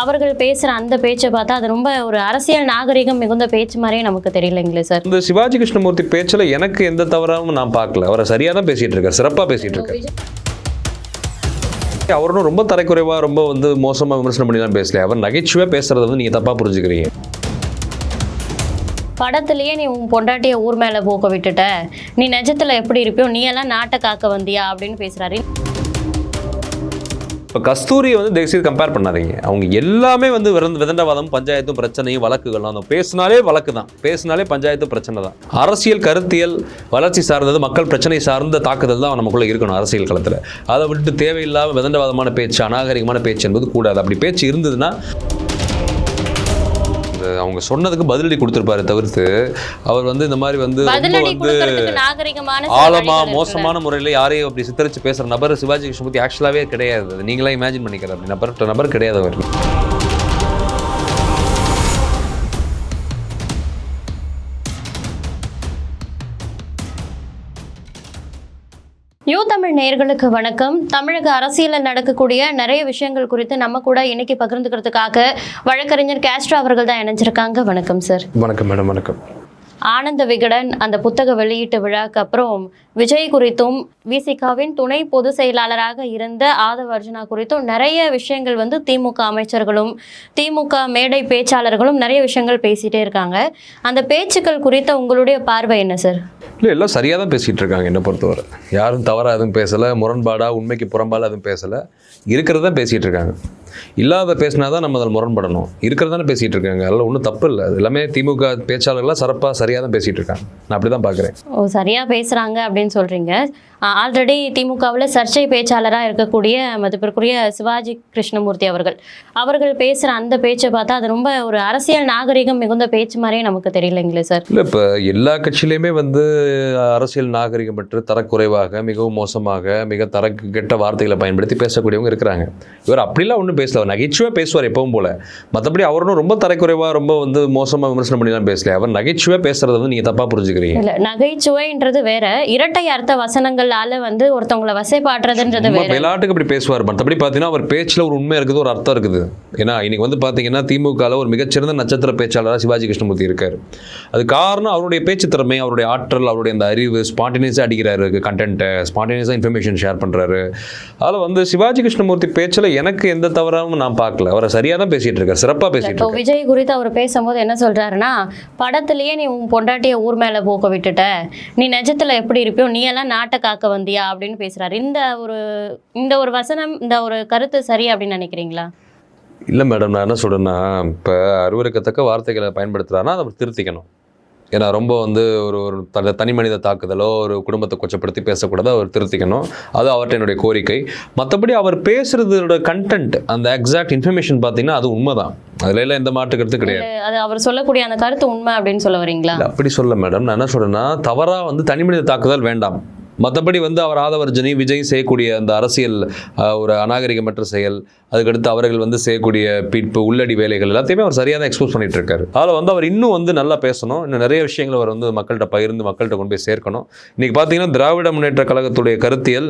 அவர்கள் பேசுற அந்த பேச்சை பார்த்தா அது ரொம்ப ஒரு அரசியல் நாகரிகம் மிகுந்த பேச்சு மாதிரியே நமக்கு தெரியலைங்களே சார். இந்த சிவாஜி கிருஷ்ணமூர்த்தி பேச்சில் எனக்கு எந்த தவறாகவும் நான் பார்க்கல. அவரை சரியாக தான் பேசிட்டு இருக்காரு சிறப்பாக பேசிட்டு இருக்காரு. அவரும் ரொம்ப தரைக்குறைவா ரொம்ப வந்து மோசமாக விமர்சனம் பண்ணிலாம் பேசல. அவர் நகைச்சுவையாக பேசுறத வந்து நீங்கள் தப்பாக புரிஞ்சுக்கிறீங்க. படத்திலேயே நீ உன் பொண்டாட்டிய ஊர் மேல போக்க விட்டுட்ட. நீ நிஜத்துல எப்படி இருப்பியோ நீ எல்லாம் நாட்டை காக்க வந்தியா அப்படின்னு பேசுறாரு. இப்போ கஸ்தூரியை வந்து தயவுசெய்து கம்பேர் பண்ணாதீங்க. அவங்க எல்லாமே வந்து விரந்த விதண்டவாதம் பஞ்சாயத்தும் பிரச்சனையும் வழக்குகள் அந்த பேசினாலே வழக்கு தான் பேசினாலே பஞ்சாயத்து பிரச்சனை தான் அரசியல் கருத்தியல் வளர்ச்சி சார்ந்தது மக்கள் பிரச்சனை சார்ந்த தாக்குதல் தான் நமக்குள்ளே இருக்கணும் அரசியல் களத்தில். அதை விட்டு தேவையில்லாம விதண்டவாதமான பேச்சு அநாகரிகமான பேச்சு என்பது கூடாது. அப்படி பேச்சு இருந்ததுன்னா இந்த அவங்க சொன்னதுக்கு பதிலடி கொடுத்துருப்பாரு தவிர்த்து அவர் வந்து இந்த மாதிரி வந்து வந்து ஆழமா. மோசமான முறையில் யாரையும் அப்படி சித்தரிச்சு பேசுற நபர் சிவாஜி கிருஷ்ணமூர்த்தி ஆக்சுவலாகவே கிடையாது. நீங்களா இமேஜின் பண்ணிக்கிற அப்படி. நபர் நபர் கிடையாது அவர் தமிழ் நேர்களுக்கு வணக்கம். தமிழக அரசியலில் நடக்கக்கூடிய நிறைய விஷயங்கள் குறித்து நம்ம கூட இன்னைக்கு பகிர்ந்துக்கிறதுக்காக வழக்கறிஞர் கேஸ்ட்ரா அவர்கள் தான் இணைஞ்சிருக்காங்க. வணக்கம் சார். வணக்கம் மேடம். வணக்கம். ஆனந்த விகடன் அந்த புத்தக வெளியீட்டு விழாக்கு அப்புறம் விஜய் குறித்தும் விசிகாவின் துணை பொதுச் செயலாளராக இருந்த ஆதவ அர்ஜுனா குறித்தும் நிறைய விஷயங்கள் வந்து திமுக அமைச்சர்களும் திமுக மேடை பேச்சாளர்களும் நிறைய விஷயங்கள் பேசிட்டே இருக்காங்க. அந்த பேச்சுக்கள் குறித்த உங்களுடைய பார்வை என்ன சார்? இல்லை எல்லாம் சரியாக தான் பேசிகிட்டு இருக்காங்க என்னை பொறுத்தவரை. யாரும் தவறாக எதுவும் பேசலை முரண்பாடாக உண்மைக்கு புறம்பால எதுவும் பேசலை. இருக்கிறத தான் பேசிகிட்டு இருக்காங்க. இல்லாத பேசினா தான் நம்ம அதில் முரண்படணும். இருக்கிறதானே பேசிகிட்டு இருக்காங்க. அதெல்லாம் ஒன்றும் தப்பு இல்லை. அது எல்லாமே திமுக பேச்சாளர்கள்லாம் சிறப்பாக சரியாக தான் பேசிகிட்டு இருக்காங்க. நான் அப்படி தான் பார்க்குறேன் ஓ சரியாக பேசுகிறாங்க அப்படின்னு சொல்கிறீங்க ஆல்ரெடி திமுகவில் சர்ச்சை பேச்சாளராக இருக்கக்கூடிய மதிப்பிற்குரிய சிவாஜி கிருஷ்ணமூர்த்தி அவர்கள். அவர்கள் பேசுகிற அந்த பேச்சை பார்த்தா அது ரொம்ப ஒரு அரசியல் நாகரிகம் மிகுந்த பேச்சு மாதிரியே நமக்கு தெரியலைங்களே சார்? இல்லை இப்போ எல்லா கட்சியிலையுமே வந்து அரசியல் நாகரிகம் பற்றி தரக்குறைவாக மிகவும் மோசமாக மிக தர கெட்ட வார்த்தைகளை பயன்படுத்தி பேசக்கூடியவங்க இருக்கிறாங்க. இவர் அப்படிலாம் ஒன்றும் பேசல. அவர் நகைச்சுவையாக பேசுவார் எப்பவும் போல. மற்றபடி அவரும் ரொம்ப தரக்குறைவாக ரொம்ப வந்து மோசமாக விமர்சனம் பண்ணிலாம் பேசல அவர் நகைச்சுவையாக பேசுறத வந்து நீங்கள் தப்பாக புரிஞ்சுக்கிறீங்க. இல்ல நகைச்சுவைன்றது வேற. இரட்டை அர்த்த வசனங்களால வந்து ஒருத்தவங்களை வசைப்பாடுறதுன்றது வேற. விளையாட்டுக்கு அப்படி பேசுவார். மற்றபடி பார்த்தீங்கன்னா அவர் பேச்சில் ஒரு உண்மை இருக்குது ஒரு அர்த்தம் இருக்குது. ஏன்னா இன்னைக்கு வந்து பார்த்தீங்கன்னா திமுகவில் ஒரு மிகச்சிறந்த நட்சத்திர பேச்சாளராக சிவாஜி கிருஷ்ணமூர்த்தி இருக்கார். அது காரணம் அவருடைய பேச்சு திறமை அவருடைய ஆற்றல் அவருடைய அந்த அறிவு ஸ்பான்டேனியஸாக அடிக்கிறாரு கண்டென்ட்டை ஸ்பான்டேனியஸாக இன்ஃபர்மேஷன் ஷேர் பண்ணுறாரு அதில் வந்து சிவாஜி கிருஷ்ணமூர்த்தி பேச்சில் எனக்கு எந்த தவறாகவும் நான் பார்க்கல. அவரை சரியாக தான் பேசிகிட்டு இருக்கார் சிறப்பாக பேசிகிட்டு இப்போ விஜய் குறித்து அவர் பேசும்போது என்ன சொல்றாருன்னா படத்திலேயே நீ உன் பொண்டாட்டிய ஊர் மேல போக்க விட்டுட்ட. நீ நிஜத்துல எப்படி இருப்பியோ நீ எல்லாம் நாட்டை காக்க வந்தியா? அப்படின்னு பேசுறாரு. இந்த ஒரு இந்த ஒரு வசனம் இந்த ஒரு கருத்து சரி அப்படின்னு நினைக்கிறீங்களா? இல்லை மேடம் நான் என்ன சொல்கிறேன்னா இப்போ அருவருக்கத்தக்க வார்த்தைகளை பயன்படுத்துகிறாருன்னா அதை திருத்திக்கணும். ஏன்னா ரொம்ப வந்து ஒரு ஒரு த தனி மனித தாக்குதலோ ஒரு குடும்பத்தை கொச்சப்படுத்தி பேசக்கூடாது அவர் திருத்திக்கணும். அது அவர்கிட்ட என்னுடைய கோரிக்கை. மற்றபடி அவர் பேசுறதோட கண்டென்ட் அந்த எக்ஸாக்ட் இன்ஃபர்மேஷன் பார்த்தீங்கன்னா அது உண்மைதான். அதுல எல்லாம் எந்த மாற்று கருத்து கிடையாது அது அவர் சொல்லக்கூடிய அந்த கருத்து உண்மை அப்படின்னு சொல்ல வரீங்களா? அப்படி சொல்ல மேடம் நான் என்ன சொல்றேன்னா தவறா வந்து தனி மனித தாக்குதல் வேண்டாம். மற்றபடி வந்து அவர் ஆதவர்ஜனி விஜய் செய்யக்கூடிய அந்த அரசியல் ஒரு அநாகரிகமற்ற செயல் அதுக்கடுத்து அவர்கள் வந்து செய்யக்கூடிய பீட்பு உள்ளடி வேலைகள் எல்லாத்தையுமே அவர் சரியாக தான் எக்ஸ்போஸ் பண்ணிட்டு இருக்காரு அதில் வந்து அவர் இன்னும் வந்து நல்லா பேசணும். இன்னும் நிறைய விஷயங்கள் அவர் வந்து மக்கள்கிட்ட பகிர்ந்து மக்கள்கிட்ட கொண்டு போய் சேர்க்கணும். இன்னைக்கு பார்த்தீங்கன்னா திராவிட முன்னேற்ற கழகத்துடைய கருத்தியல்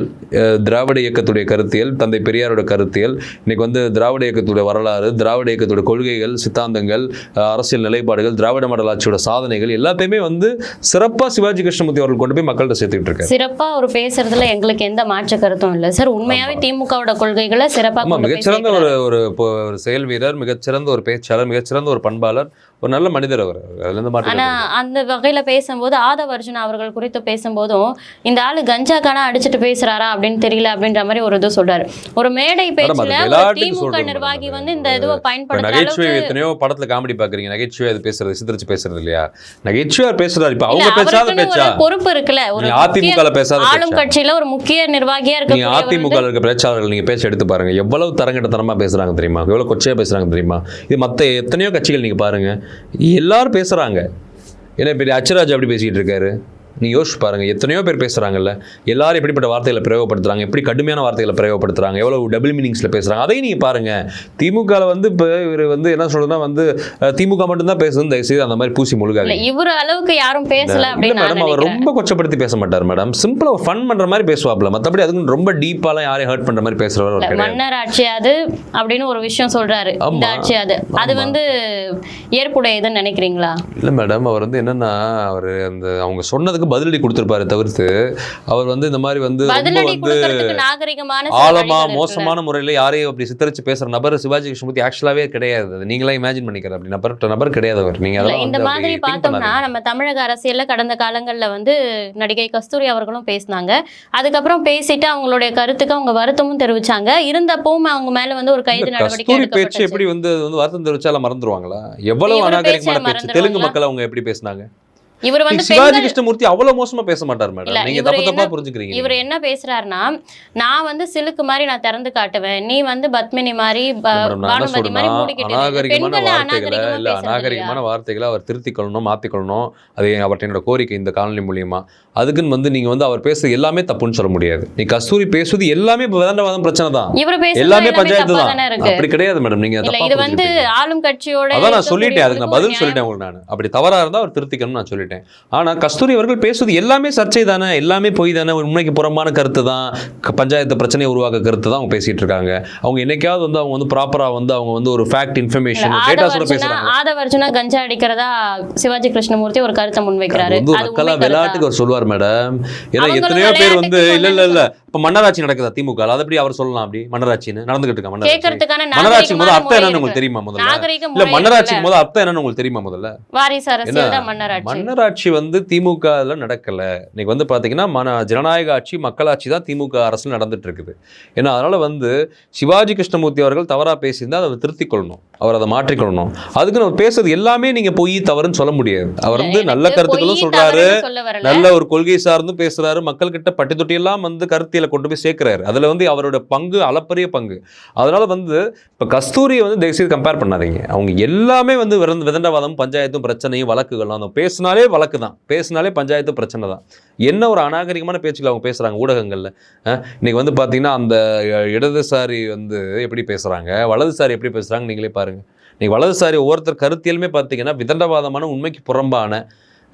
திராவிட இயக்கத்துடைய கருத்தியல் தந்தை பெரியாரோட கருத்தியல் இன்னைக்கு வந்து திராவிட இயக்கத்துடைய வரலாறு திராவிட இயக்கத்துடைய கொள்கைகள் சித்தாந்தங்கள் அரசியல் நிலைப்பாடுகள் திராவிட மடலாட்சியோட ஆட்சியோட சாதனைகள் எல்லாத்தையுமே வந்து சிறப்பாக சிவாஜி கிருஷ்ணமூர்த்தி அவர்கள் கொண்டு போய் மக்கள்கிட்ட சேர்த்துக்கிட்டு இருக்காரு சிறப்பா அவர் பேசுறதுல எங்களுக்கு எந்த மாற்று கருத்தும் இல்ல. சார் உண்மையாவே திமுகவோட கொள்கைகளை சிறப்பா ஆமா கொண்டு போய் மிகச்சிறந்த. ஒரு ஒரு ஒரு செயல் வீரர் மிகச்சிறந்த ஒரு பேச்சாளர் மிகச்சிறந்த ஒரு பண்பாளர் ஒரு நல்ல மனிதர் அவர். ஆனா. அந்த வகையில பேசும்போது ஆதவ அர்ஜுன் அவர்கள் குறித்து பேசும்போதும் இந்த ஆளு கஞ்சா கானா அடிச்சிட்டு பேசுறாரா அப்படின்னு தெரியல அப்படின்ற மாதிரி ஒரு இது சொல்றாரு. ஒரு மேடை பேச்சுல திமுக நிர்வாகி. வந்து இந்த இதுவை இப்ப பயன்படுத்துற நகைச்சுவை எத்தனையோ படத்துல காமெடி பாக்குறீங்க. நகைச்சுவை அது பேசுறது சித்தரிச்சு பேசுறது இல்லையா? நகைச்சுவை பேசுறாரு இப்ப அவங்க பேசாத பேச்சா? பொறுப்பு இருக்குல்ல அதிமுக பேசாத ஆளும் கட்சியில ஒரு முக்கிய நிர்வாகியா நீங்க அதிமுக இருக்க இருக்க பேச்சாளர்கள் நீங்க பேச்ச எடுத்து பாருங்க. எவ்வளவு தரங்கட்டத்தனமா பேசுறாங்க தெரியுமா? எவ்வளவு கொச்சையா பேசுறாங்க தெரியுமா? இது மத்த எத்தனையோ கட்சிகள் நீங்க பாருங்க. எல்லாரும் பேசுறாங்க. ஏன்னா பெரிய அச்சராஜ் அப்படி பேசிட்டு இருக்காரு? நீ யோசிச்சு பாருங்க எத்தனையோ பேர் பேசுறாங்கல்ல எல்லாரும் எப்படிப்பட்ட வார்த்தைகளை பிரயோகப்படுத்துறாங்க எப்படி கடுமையான வார்த்தைகளை பிரயோகப்படுத்துறாங்க எவ்வளவு டபுள் மீனிங்ஸ்ல பேசுறாங்க அதையும் நீங்க பாருங்க. திமுகவில் வந்து இப்போ இவர் வந்து என்ன சொல்றதுன்னா வந்து திமுக மட்டும்தான் பேசுறது தயவுசெய்து அந்த மாதிரி பூசி முழுகாது இவரு அளவுக்கு யாரும் பேசல மேடம் அவர் ரொம்ப கொச்சப்படுத்தி பேச மாட்டார் மேடம் சிம்பிளா ஒரு ஃபன் பண்ற மாதிரி பேசுவாப்ல மத்தபடி அதுக்கு ரொம்ப டீப்பாலாம் யாரையும் ஹர்ட் பண்ற மாதிரி கிடையாது. மன்னர் ஆட்சி அது அப்படின்னு ஒரு விஷயம் சொல்றாரு. இந்த ஆமா. ஆட்சி அது. அது வந்து ஏற்புடையதுன்னு நினைக்கிறீங்களா? இல்ல மேடம் அவர் வந்து என்னன்னா அவர் அந்த அவங்க சொன்னதுக்கு பதிலடி கொடுத்திருப்பாரு தவிர்த்து அவர் வந்து இந்த மாதிரி வந்து வந்து ஆழமா. மோசமான முறையில யாரையும் அப்படி சித்தரிச்சு பேசுற நபர் சிவாஜி கிருஷ்ணமூர்த்தி ஆக்சுவலாவே கிடையாது. நீங்களா இமேஜின் பண்ணிக்கிற அப்படி நபர் நபர் கிடையாது அவர். நீங்க இந்த மாதிரி பார்த்தோம்னா. நம்ம தமிழக அரசியல்ல கடந்த காலங்கள்ல வந்து நடிகை கஸ்தூரி அவர்களும் பேசினாங்க. அதுக்கப்புறம் பேசிட்டு அவங்களுடைய கருத்துக்கு அவங்க வருத்தமும் தெரிவிச்சாங்க. இருந்தப்பவும் அவங்க மேல வந்து ஒரு கைது நடவடிக்கை பேச்சு எப்படி வந்து வருத்தம் தெரிவிச்சால மறந்துருவாங்களா? எவ்வளவு அநாகரிகமான பேச்சை? தெலுங்கு? மக்கள் அவங்க எப்படி பேசினாங்க? இவர் வந்து சிவாஜி கிருஷ்ணமூர்த்தி அவ்வளவு மோசமா பேச மாட்டார் மேடம். நீங்க தப்பு தப்பா புரிஞ்சுக்கிறீங்க. இவர் என்ன பேசுறாருன்னா நான் வந்து சிலுக்கு மாதிரி நான் திறந்து காட்டுவேன். நீ வந்து பத்மினி மாதிரி பானுமதி மாதிரி மூடிக்கிட்டு. அநாகரிகமான வார்த்தைகளை அவர் திருத்திக்கொள்ளணும் மாத்திக்கொள்ளணும். அது என்னோட கோரிக்கை இந்த காணொலி மூலியமா. அதுக்குன்னு வந்து நீங்க வந்து அவர் பேசுறது எல்லாமே தப்புன்னு சொல்ல முடியாது. நீ கஸ்தூரி பேசுவது எல்லாமே விதண்டவாதம் பிரச்சனை தான். இவர் எல்லாமே பஞ்சாயத்து தான். அப்படி கிடையாது மேடம் நீங்க இது வந்து. ஆளும் கட்சியோட அதான் நான் சொல்லிட்டேன் அதுக்கு நான் பதில் சொல்லிட்டேன் உங்களுக்கு நான். அப்படி தவறா இருந்தா அவர் திருத்திக்கணும்னு நான் சொல்லிட்டேன். ஆனா கஸ்தூரி அவர்கள் பேசுவது எல்லாமே சர்ச்சை தானே எல்லாமே பொய் தானே உண்மைக்கு புறம்பான கருத்து தான் பஞ்சாயத்து பிரச்சனையை உருவாக்க கருத்து தான் அவங்க பேசிட்டு இருக்காங்க. அவங்க என்னைக்காவது வந்து அவங்க வந்து ப்ராப்பரா வந்து அவங்க வந்து ஒரு ஃபேக்ட் இன்ஃபர்மேஷன் டேட்டா சொல்ல ஆதவர்ஜுனா கஞ்சா அடிக்கிறதா சிவாஜி கிருஷ்ணமூர்த்தி ஒரு கருத்தை முன்வைக்கிறாரு. வந்து மக்களா? விளையாட்டுக்கு அவர் சொல்லுவார் மேடம். ஏன்னா எத்தனையோ பேர் வந்து இல்ல இல்ல இல்ல. இப்ப மன்னராட்சி நடக்குதா திமுக அது எப்படி அவர் சொல்லலாம் அப்படி? மன்னராட்சின்னு நடந்துகிட்டு இருக்கா மன்னராட்சி? முதல்ல நாகரிகமான அர்த்தம் என்னன்னு உங்களுக்கு. தெரியுமா முதல்ல? இல்ல இருக்குல்ல. முதல்ல அர்த்தம் என்னன்னு உங்களுக்கு தெரியுமா முதல்ல? வாரிசு அரசியல் மன்னராட்சி. மன்னராட்சி வந்து திமுகல நடக்கல. இன்னைக்கு வந்து பாத்தீங்கன்னா மன ஜனநாயக ஆட்சி மக்களாட்சி தான் திமுக அரசில் நடந்துட்டு இருக்குது. ஏன்னா அதனால வந்து சிவாஜி கிருஷ்ணமூர்த்தி அவர்கள் தவறா பேசியிருந்தா அதை திருத்திக் கொள்ளணும் அவர் அதை மாற்றிக்கொள்ளணும். அதுக்கு அவர் பேசுறது எல்லாமே நீங்க பொய் தவறுன்னு சொல்ல முடியாது. அவர் வந்து நல்ல கருத்துக்களும் வரல. நல்ல ஒரு கொள்கை சார்ந்தும் பேசுறாரு. மக்கள் கிட்ட பட்டி தொட்டி எல்லாம் வந்து கருத்தியலை கொண்டு போய் சேர்க்கிறாரு. அதுல வந்து அவரோட பங்கு அளப்பரிய பங்கு. அதனால வந்து இப்ப கஸ்தூரியை வந்து தயவுசெய்து கம்பேர் பண்ணாதீங்க. அவங்க எல்லாமே வந்து விரந்த விதண்டவாதம் பஞ்சாயத்தும் பிரச்சனையும் வழக்குகளும் அந்த பேசினாலே வழக்கு தான். பேசினாலே பஞ்சாயத்து பிரச்சனை தான். என்ன ஒரு அநாகரிகமான பேச்சுக்கள் அவங்க பேசுறாங்க ஊடகங்கள்ல? இன்றைக்கி இன்னைக்கு வந்து பாத்தீங்கன்னா அந்த இடதுசாரி வந்து எப்படி பேசுறாங்க? வலதுசாரி எப்படி பேசுறாங்க நீங்களே பாருங்க. இன்னைக்கு வலதுசாரி ஒவ்வொருத்தர் கருத்தியலுமே பார்த்தீங்கன்னா விதண்டவாதமான உண்மைக்கு புறம்பான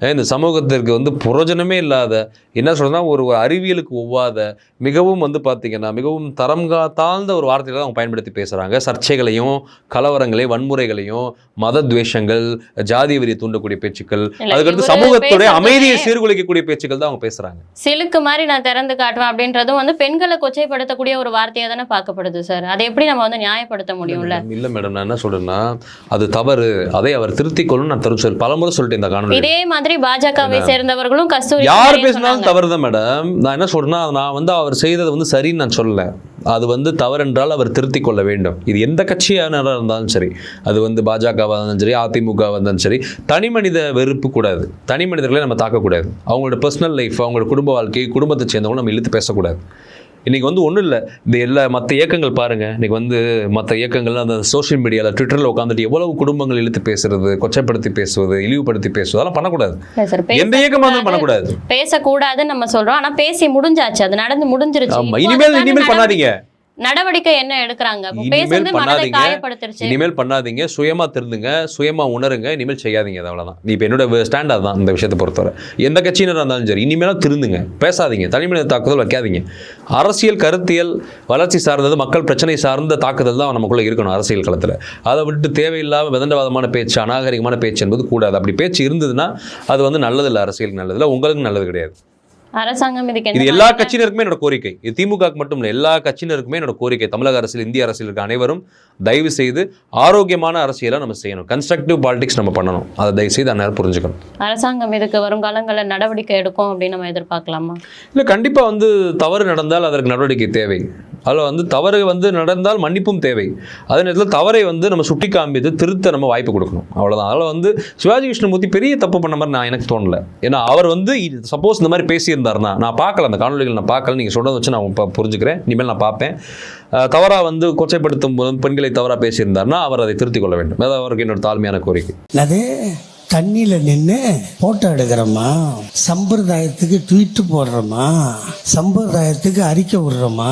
இந்த சமூகத்திற்கு வந்து புரோஜனமே இல்லாத என்ன சொல்றதுன்னா ஒரு அறிவியலுக்கு ஒவ்வாத மிகவும் வந்து பார்த்தீங்கன்னா மிகவும் தரம் தாழ்ந்த ஒரு வார்த்தைகளை தான் அவங்க பயன்படுத்தி பேசுகிறாங்க சர்ச்சைகளையும் கலவரங்களையும் வன்முறைகளையும் மத துவேஷங்கள் ஜாதி வெறியை தூண்டக்கூடிய பேச்சுக்கள் அதுக்கடுத்து சமூகத்துடைய அமைதியை சீர்குலைக்கக்கூடிய பேச்சுக்கள் தான் அவங்க பேசுறாங்க. சிலுக்கு மாதிரி நான் திறந்து காட்டுவேன் அப்படின்றதும் வந்து பெண்களை கொச்சைப்படுத்தக்கூடிய ஒரு வார்த்தையா தானே பார்க்கப்படுது சார் அதை எப்படி நம்ம வந்து நியாயப்படுத்த முடியும்ல? இல்ல மேடம் நான் என்ன சொல்றேன்னா அது தவறு. அதை அவர் திருத்திக் கொள்ளணும் நான் தரு சொல் பலமுறை சொல்லிட்டேன் இந்த காணொலி இதே மாதிரி பாஜகவை சேர்ந்தவர்களும் கஸ்தூரி யார் பேசினாலும் சொன்னாங்க. தவறு தான் மேடம். நான் என்ன சொல்றேன்னா நான் வந்து அவர் செய்தது வந்து சரின்னு நான் சொல்லல. அது வந்து தவறென்றால் அவர் திருத்திக் கொள்ள வேண்டும். இது எந்த கட்சியானராக இருந்தாலும் சரி அது வந்து பாஜகவாக இருந்தாலும் சரி அதிமுக இருந்தாலும் சரி தனி மனித வெறுப்பு கூடாது. தனி மனிதர்களை நம்ம தாக்கக்கூடாது அவங்களோட பர்சனல் லைஃப் அவங்களோட குடும்ப வாழ்க்கை குடும்பத்தை சேர்ந்தவங்க நம்ம இழுத்து பேசக்கூடாது. இன்னைக்கு வந்து ஒன்றும் இல்லை. இந்த எல்லா மற்ற இயக்கங்கள் பாருங்க. இன்னைக்கு வந்து மற்ற இயக்கங்கள் அந்த சோஷியல் மீடியாவில் ட்விட்டரில் உட்காந்துட்டு எவ்வளவு குடும்பங்கள் இழுத்து பேசுறது கொச்சைப்படுத்தி பேசுவது இழிவுபடுத்தி பேசுவது அதெல்லாம் பண்ணக்கூடாது. எந்த இயக்கமாக இருந்தாலும் பண்ணக்கூடாது. பேசக்கூடாதுன்னு நம்ம சொல்றோம். ஆனா பேசி முடிஞ்சாச்சு. அது நடந்து முடிஞ்சிருச்சு. இனிமேல் இனிமேல் பண்ணாதீங்க. நடவடிக்கை என்ன எடுக்கிறாங்க? இனிமேல் பேசுறது மனதை. காயப்படுத்திருச்சு. இனிமேல் பண்ணாதீங்க. சுயமா திருந்துங்க. சுயமா உணருங்க. இனிமேல் செய்யாதீங்க. அவ்வளவுதான். இப்போ என்னோட ஸ்டாண்ட் தான் இந்த விஷயத்தை பொறுத்தவரை. எந்த கட்சியினராக இருந்தாலும் சரி இனிமேலும் திருந்துங்க. பேசாதீங்க. தனிமனித தாக்குதல் வைக்காதீங்க. அரசியல் கருத்தியல் வளர்ச்சி சார்ந்தது மக்கள் பிரச்சனை சார்ந்த தாக்குதல் தான் நமக்குள்ள இருக்கணும் அரசியல் களத்தில். அதை விட்டு தேவையில்லாம விதண்டவாதமான பேச்சு அநாகரிகமான பேச்சு என்பது கூடாது. அப்படி பேச்சு இருந்ததுன்னா அது வந்து நல்லதில்லை. அரசியலுக்கு நல்லதில்லை. உங்களுக்கு நல்லது கிடையாது. அரசாங்கம் இது எல்லா கட்சியினருக்குமே என்னோட கோரிக்கை. இது திமுகவுக்கு மட்டும் இல்லை எல்லா கட்சியினருக்குமே என்னோட கோரிக்கை. தமிழக அரசியல் இந்திய அரசியல் இருக்க அனைவரும் தயவு செய்து ஆரோக்கியமான அரசியலை நம்ம செய்யணும். கன்ஸ்ட்ரக்டிவ் பாலிடிக்ஸ் நம்ம பண்ணணும். அதை தயவு செய்து அந்நேரம் புரிஞ்சுக்கணும். அரசாங்கம் இதுக்கு வரும் காலங்களில் நடவடிக்கை எடுக்கும் அப்படின்னு நம்ம எதிர்பார்க்கலாமா? இல்லை கண்டிப்பாக வந்து தவறு நடந்தால் அதற்கு நடவடிக்கை தேவை. அதில் வந்து தவறு வந்து நடந்தால் மன்னிப்பும் தேவை. அதே நேரத்தில் தவறை வந்து நம்ம சுட்டி காமித்து திருத்த நம்ம வாய்ப்பு கொடுக்கணும். அவ்வளோதான் அதில் வந்து சிவாஜி கிருஷ்ணமூர்த்தி பெரிய தப்பு பண்ண மாதிரி நான் எனக்கு தோணலை. ஏன்னா அவர் வந்து சப்போஸ் இந்த மாதிரி பேசியிருந்தாருன்னா நான் பார்க்கல அந்த காணொலிகள் நான் பார்க்கல. நீங்கள் சொன்னதை வச்சு நான் இப்போ புரிஞ்சுக்கிறேன். இனிமேல் நான் பார்ப்பேன். தவறாக வந்து கொச்சைப்படுத்தும் போது பெண்களை தவறாக பேசியிருந்தாருன்னா அவர் அதை திருத்திக் கொள்ள வேண்டும். அது அவருக்கு என்னோட தாழ்மையான கோரிக்கை. தண்ணியில் நின்று போட்டோ எடுக்கிறோமா சம்பிரதாயத்துக்கு ட்வீட்டு போடுறோமா சம்பிரதாயத்துக்கு அறிக்கை விடுறோமா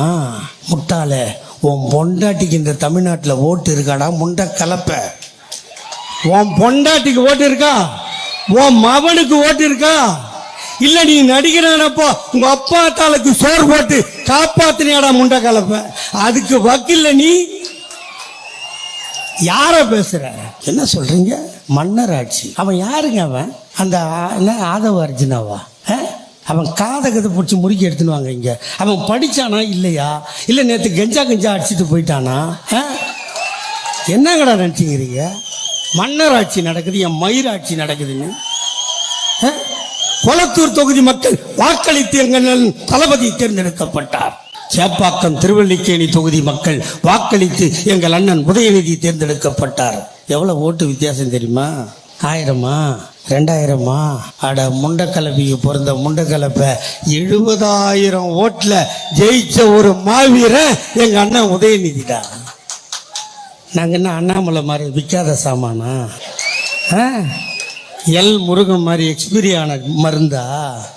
முட்டாளே உன் பொண்டாட்டிக்கு இந்த தமிழ்நாட்டில் ஓட்டு இருக்காடா? முண்டை கலப்ப. உன் பொண்டாட்டிக்கு ஓட்டு இருக்கா? உன் மவனுக்கு ஓட்டு இருக்கா? இல்ல நீ நடிகரானப்போ உங்க அப்பா தாளுக்கு சோறு போட்டு காப்பாத்தினியாடா முண்டை கலப்ப. அதுக்கு வக்கில்ல நீ? யார பேசுற? என்ன சொல்றீங்க? மன்னர் ஆட்சி. அவன் யாருங்க அவன்? அந்த என்ன ஆதவ அர்ஜுனாவா? அவன் காதகத்தை பிடிச்சி முறுக்கி எடுத்துன்னு வாங்க இங்க. அவன் படிச்சானா? இல்லையா? இல்ல நேத்து கெஞ்சா கெஞ்சா அடிச்சிட்டு போயிட்டானா? என்னங்கடா நினச்சிக்கிறீங்க? மன்னர் ஆட்சி நடக்குது என் மயிராட்சி நடக்குதுன்னு? கொளத்தூர் தொகுதி மக்கள் வாக்களித்து எங்கள் தளபதி தேர்ந்தெடுக்கப்பட்டார். சேப்பாக்கம் திருவல்லிக்கேணி தொகுதி மக்கள் வாக்களித்து எங்கள் அண்ணன் உதயநிதி தேர்ந்தெடுக்கப்பட்டார். எவ்வளோ ஓட்டு வித்தியாசம் தெரியுமா? ஆயிரமா? ரெண்டாயிரமா? அட முண்டக்கலப்பிக்கு பிறந்த முண்டக்கலப்பை எழுபதாயிரம் ஓட்டில் ஜெயிச்ச ஒரு மாவீரன் எங்கள் அண்ணன் உதயநிதிடா. நாங்கள் என்ன அண்ணாமலை மாதிரி விற்காத சாமானா? ஆ? எல் முருகன் மாதிரி எக்ஸ்பீரி ஆன மருந்தா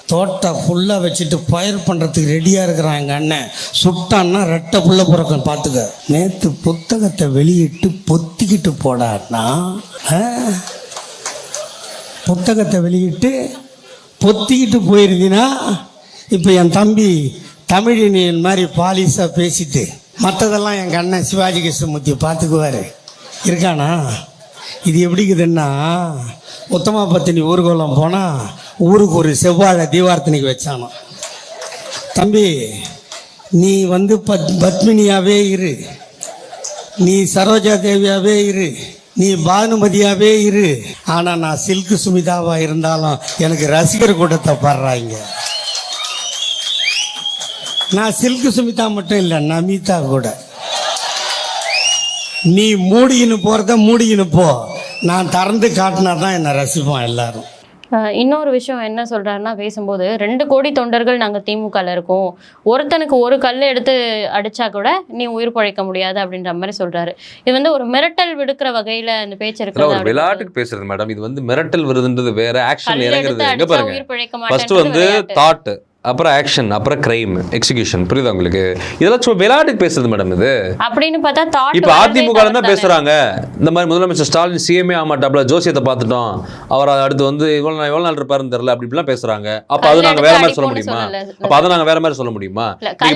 தோட்டம் ஃபுல்லாக வச்சுட்டு பயிர் பண்ணுறதுக்கு ரெடியாக இருக்கிறான் எங்கள் அண்ணன். சுட்டான்னா ரெட்டை புள்ள பிறக்கும் பார்த்துக்க நேற்று புத்தகத்தை வெளியிட்டு பொத்திக்கிட்டு போடான்னா புத்தகத்தை வெளியிட்டு பொத்திக்கிட்டு போயிருந்தீங்கன்னா இப்போ என் தம்பி தமிழினியன் மாதிரி பாலிஷாக பேசிட்டு மற்றதெல்லாம் எங்கள் அண்ணன் சிவாஜி கிருஷ்ணமூர்த்தி பார்த்துக்குவார் இருக்கானா? இது எப்படிக்குதுன்னா உத்தமா பத்தினி ஊர்கோலம் போனால் ஊருக்கு ஒரு செவ்வாழை தீபார்த்தனைக்கு வச்சானோ. தம்பி நீ வந்து பத் பத்மினியாகவே இரு. நீ சரோஜா தேவியாகவே இரு. நீ பானுமதியாகவே இரு. ஆனால் நான் சில்கு சுமிதாவாக இருந்தாலும் எனக்கு ரசிகர் கூட்டத்தை பாடுறாங்க. நான் சில்கு சுமிதா மட்டும் இல்லை நமிதா கூட. நீ மூடிக்கின்னு போகிறத மூடிக்கின்னு போ. நான் திறந்து காட்டினா தான் என்னை ரசிப்பான் எல்லாரும். ஆஹ் இன்னொரு விஷயம் என்ன சொல்றாருன்னா பேசும்போது ரெண்டு கோடி தொண்டர்கள் நாங்க திமுகல இருக்கோம். ஒருத்தனுக்கு ஒரு கல் எடுத்து அடிச்சா கூட நீ உயிர் பழைக்க முடியாது அப்படின்ற மாதிரி சொல்றாரு. இது வந்து ஒரு மிரட்டல் விடுக்கிற வகையில அந்த பேச்சு ஒரு இருக்கிறது விளையாட்டுக்கு பேசுறது மேடம். இது வந்து மிரட்டல் வருதுன்றது வேற ஆக்ஷன் இறங்குறது எங்க பாருங்க. உயிர் பிழைக்க ஃபர்ஸ்ட் மாட்டேன் வந்து தாட் அப்புறம் ஆக்ஷன் அப்புறம் கிரைம் எக்ஸிகியூஷன் புரியுதா உங்களுக்கு? இதெல்லாம் சும்மா விளையாட்டுக்கு பேசுறது மேடம் இது. அப்படின்னு பார்த்தா தாட் இப்ப அதிமுக தான் பேசுறாங்க. இந்த மாதிரி முதலமைச்சர் ஸ்டாலின் சிஎம்ஏ ஆமாட்டாப்ல ஜோசியத்தை பார்த்துட்டோம். அவர் அடுத்து வந்து இவ்வளவு நாள் எவ்வளவு நாள் இருப்பாருன்னு தெரியல அப்படி இப்படிலாம் பேசுறாங்க. அப்ப அது நாங்க வேற மாதிரி சொல்ல முடியுமா? அப்ப அதை நாங்க வேற மாதிரி சொல்ல முடியுமா?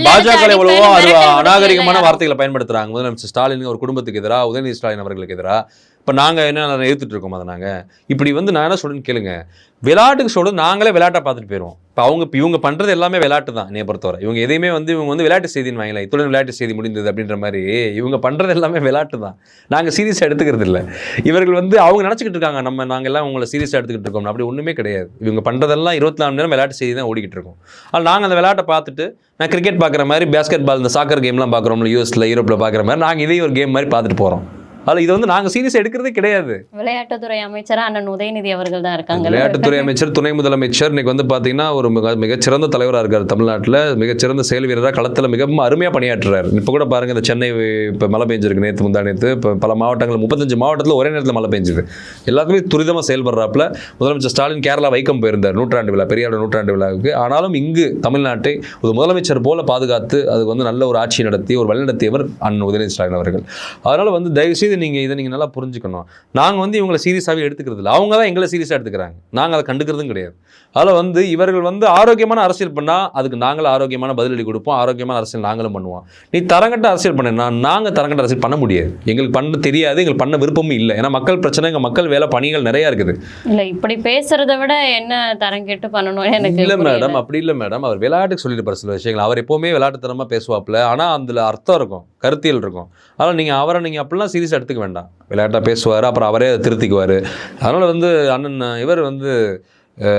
பாஜக எவ்வளவோ அது அநாகரிகமான? வார்த்தைகளை பயன்படுத்துறாங்க. முதலமைச்சர் ஸ்டாலின் ஒரு குடும்பத்துக்கு எதிராக உதயநிதி ஸ்டாலின் அவர்களுக்கு எதிராக இப்ப நாங்க என்ன எதிர்த்துட்டு இருக்கோம் அதை நாங்க? இப்படி வந்து நான் என்ன சொல்றேன்னு கேளுங்க. விளையாட்டுக்கு சொல்றது நாங்களே விளையாட்டை பார்த்துட்டு போயிடுவோம் இப்போ அவங்க இப்போ இவங்க பண்ணுறது எல்லாமே விளையாட்டு தான் என்னைய பொறுத்தவரை. இவங்க எதையுமே வந்து இவங்க வந்து விளையாட்டு செய்தின்னு வாங்கலாம் இத்துடன் விளையாட்டு செய்தி முடிந்தது அப்படின்ற மாதிரி இவங்க பண்ணுறது எல்லாமே விளையாட்டு தான் நாங்கள் சீரியஸாக எடுத்துக்கிறது இல்லை. இவர்கள் வந்து அவங்க நினச்சிக்கிட்டு இருக்காங்க நம்ம நாங்கள் எல்லாம் உங்களை சீரியஸாக எடுத்துக்கிட்டு இருக்கோம் அப்படி ஒன்றுமே கிடையாது. இவங்க பண்ணுறதெல்லாம் இருபத்தி நாலு நேரம் விளையாட்டு செய்தி தான் ஓடிக்கிட்டு இருக்கோம். ஆனால் நாங்கள் அந்த விளையாட்டை பார்த்துட்டு நான் கிரிக்கெட் பார்க்குற மாதிரி பேஸ்கெட் பால் இந்த சாக்கர் கேம்லாம் பார்க்குறோம்ல யூஎஸில் யூரோப்பில் பார்க்குற மாதிரி நாங்கள் இதே ஒரு கேம் மாதிரி பார்த்துட்டு போகிறோம் அதில் இது வந்து நாங்க சீரியஸா எடுக்கிறதே கிடையாது. விளையாட்டுத்துறை அமைச்சரா அண்ணன் உதயநிதி அவர்கள் தான் இருக்காங்க. விளையாட்டுத்துறை அமைச்சர் துணை முதலமைச்சர் இன்னைக்கு வந்து பார்த்தீங்கன்னா ஒரு மிக மிகச்சிறந்த தலைவராக இருக்கார் தமிழ்நாட்டில். மிகச்சிறந்த செயல் வீரராக களத்தில் மிக அருமையாக பணியாற்றுறாரு. இப்போ கூட பாருங்க இந்த சென்னை இப்போ மழை பெஞ்சிருக்கு நேற்று முந்தா நேற்று இப்போ பல மாவட்டங்கள் முப்பத்தஞ்சு மாவட்டத்தில் ஒரே நேரத்தில் மழை பெஞ்சுது. எல்லாத்துமே துரிதமாக செயல்படுறாப்புல. முதலமைச்சர் ஸ்டாலின் கேரளா வைக்கம் போயிருந்தார் நூற்றாண்டு விழா பெரியாரோட நூற்றாண்டு விழாவுக்கு. ஆனாலும் இங்கு தமிழ்நாட்டை ஒரு முதலமைச்சர் போல பாதுகாத்து அதுக்கு வந்து நல்ல ஒரு ஆட்சி நடத்தி ஒரு வழிநடத்தியவர் அண்ணன் உதயநிதி ஸ்டாலின் அவர்கள். அதனால வந்து தயவு செய்து நீங்க இதை நீங்க நல்லா புரிஞ்சுக்கணும். நாங்க வந்து இவங்களை சீரியஸாகவே எடுத்துக்கிறது இல்லை அவங்க தான் எங்களை சீரியஸாக எடுத்துக்கிறாங்க. நாங்க அதை கண்டுக்கிறதும் கிடையாது. அதில் வந்து இவர்கள் வந்து ஆரோக்கியமான அரசியல் பண்ணா அதுக்கு நாங்களும் ஆரோக்கியமான பதிலடி கொடுப்போம். ஆரோக்கியமான அரசியல் நாங்களும் பண்ணுவோம். நீ தரங்கட்ட அரசியல் பண்ணா நாங்க தரங்கட்ட அரசியல் பண்ண முடியாது. எங்களுக்கு பண்ண தெரியாது எங்களுக்கு பண்ண விருப்பமும் இல்லை. ஏன்னா மக்கள் பிரச்சனை எங்க மக்கள் வேலை பணிகள் நிறைய இருக்குது. இல்ல இப்படி பேசுறதை விட என்ன தரம் கெட்டு பண்ணணும் எனக்கு இல்ல. மேடம் அப்படி இல்ல மேடம். அவர் விளையாட்டுக்கு சொல்லியிருப்பார் சில விஷயங்கள். அவர் எப்பவுமே விளையாட்டுத்தனமா பேசுவாப்ல ஆனா அதுல அர்த்தம் இருக்கும். கருத்தியல் இருக்கும். அதனால நீங்க அவரை நீங்க அப்படிலாம் சீரியஸா எடுத்துக்க வேண்டாம். விளையாட்டா பேசுவாரு அப்புறம் அவரே அதை திருத்திக்குவாரு. அதனால வந்து அண்ணன் இவர் வந்து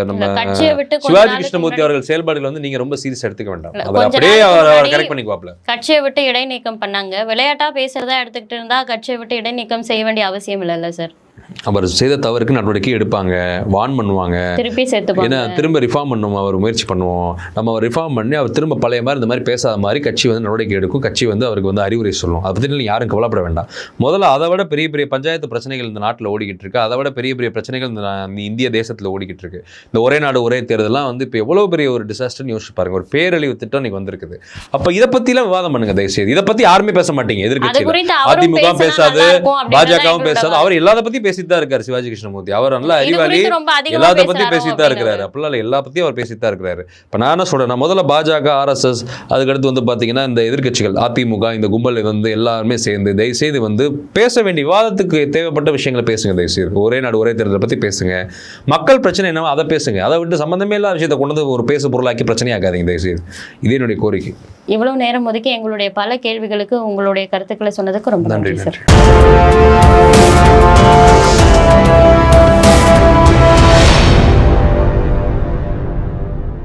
நம்ம இல்ல, கட்சியை விட்டு கொஞ்ச சிவாஜி கிருஷ்ணமூர்த்தி அவர்கள் செயல்பாடுகள் வந்து நீங்க ரொம்ப சீரியஸா எடுத்துக்க வேண்டாம். இல்ல, அப்படியே அவர் கரெக்ட் பண்ணிக்குவாப்ல கட்சியை விட்டு இடைநீக்கம் பண்ணாங்க. விளையாட்டா பேசுறதா எடுத்துக்கிட்டு இருந்தா கட்சியை விட்டு இடைநீக்கம் செய்ய வேண்டிய அவசியம் இல்லைல்ல சார் அவர் செய்த தவறுக்கு நடவடிக்கை எடுப்பாங்க வான் பண்ணுவாங்க. திருப்பி ஏன்னா திரும்ப ரிஃபார்ம் பண்ணுவோம் அவர் முயற்சி பண்ணுவோம். நம்ம அவர் ரிஃபார்ம் பண்ணி அவர் திரும்ப பழைய மாதிரி இந்த மாதிரி பேசாத மாதிரி கட்சி வந்து நடவடிக்கை எடுக்கும். கட்சி வந்து அவருக்கு வந்து அறிவுரை சொல்லும். அதை பற்றி யாரும் கவலைப்பட வேண்டாம். முதல்ல அதை விட பெரிய பெரிய பஞ்சாயத்து பிரச்சனைகள் இந்த நாட்டில் ஓடிக்கிட்டு இருக்கு. அதை விட பெரிய பெரிய பிரச்சனைகள் இந்த இந்திய தேசத்தில் ஓடிக்கிட்டு இருக்கு. இந்த ஒரே நாடு ஒரே தேர்தலாம் வந்து இப்போ எவ்வளோ பெரிய ஒரு டிசாஸ்டர்னு யோசிச்சு பாருங்க. ஒரு பேரழிவு திட்டம் இன்னைக்கு வந்திருக்குது. அப்போ இதை பற்றிலாம் விவாதம் பண்ணுங்க தயவுசெய்து. இதை பற்றி யாருமே பேச மாட்டீங்க எதிர்கட்சியில் குறித்து அவரும் அதிமுக பேசினா பேசாது பாஜகவும் பேசாது. அவர் எல்லாத்த பத்தி பேசிட்டு தான் இருக்காரு சிவாஜி கிருஷ்ணமூர்த்தி. அவர் நல்ல அறிவாளி. எல்லாத்த பத்தி பேசிட்டு தான் இருக்கிறாரு அப்படிலாம் இல்லை எல்லா பத்தியும் அவர் பேசிட்டு தான் இருக்கிறாரு இப்போ நான் என்ன சொல்றேன் நான் முதல்ல பாஜக ஆர்எஸ்எஸ் அதுக்கடுத்து வந்து பாத்தீங்கன்னா இந்த எதிர்க்கட்சிகள் அதிமுக இந்த கும்பல் வந்து எல்லாருமே சேர்ந்து தயவுசெய்து வந்து பேச வேண்டிய விவாதத்துக்கு தேவைப்பட்ட விஷயங்களை பேசுங்க தயவுசெய்து. ஒரே நாடு ஒரே தேர்தலை பத்தி பேசுங்க. மக்கள் பிரச்சனை என்னவோ அதை பேசுங்க. அதை விட்டு சம்பந்தமே இல்லாத விஷயத்தை கொண்டு வந்து ஒரு பேசு பொருளாக்கி பிரச்சனையாக்காதீங்க தயவுசெய்து. இதே என்னுடைய கோரிக்கை. இவ்வளவு நேரம் ஒதுக்கி எங்களுடைய பல கேள்விகளுக்கு உங்களுடைய கருத்துக்களை சொன்னதுக்கு ரொம்ப நன்றி. சார். Thank you.